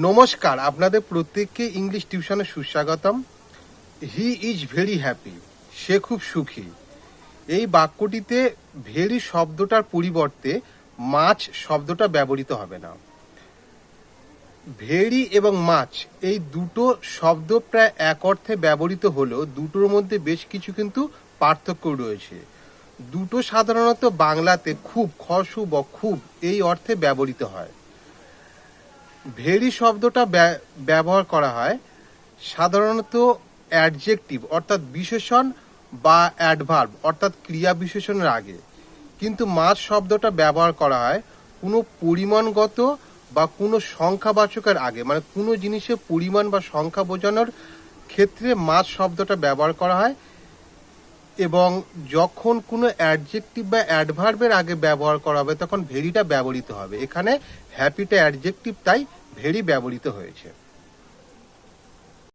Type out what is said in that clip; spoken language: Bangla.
নমস্কার, আপনাদের প্রত্যেককে ইংলিশ টিউশনে সুস্বাগতম। হি ইজ ভেরি হ্যাপি সে খুব সুখী। এই বাক্যটিতে ভেরি শব্দটার পরিবর্তে মাছ শব্দটা ব্যবহৃত হবে না। ভেরি এবং মাছ, এই দুটো শব্দ প্রায় এক অর্থে ব্যবহৃত হলেও দুটোর মধ্যে বেশ কিছু কিন্তু পার্থক্য রয়েছে। দুটো সাধারণত বাংলাতে খুব খসু বা, খুব এই অর্থে ব্যবহৃত হয়। ভেরি শব্দটা ব্যা- ব্যবহার করা হয় সাধারণত অ্যাডজেক্টিভ, অর্থাৎ বিশেষণ বা অ্যাডভার্ব, অর্থাৎ ক্রিয়া বিশেষণের আগে। কিন্তু মাছ শব্দটা ব্যবহার করা হয় কোনো পরিমাণগত বা কোনো সংখ্যাবাচকের আগে মানে কোনো জিনিসের পরিমাণ বা সংখ্যা বোঝানোর ক্ষেত্রে মাছ শব্দটা ব্যবহার করা হয় এবং যখন কোনো অ্যাডজেক্টিভ বা অ্যাডভার্বের আগে ব্যবহার করা হবে, তখন ভেরিটা ব্যবহৃত হবে। এখানে হ্যাপিটা অ্যাডজেক্টিভ তাই ভেরি ব্যবহৃত হয়েছে।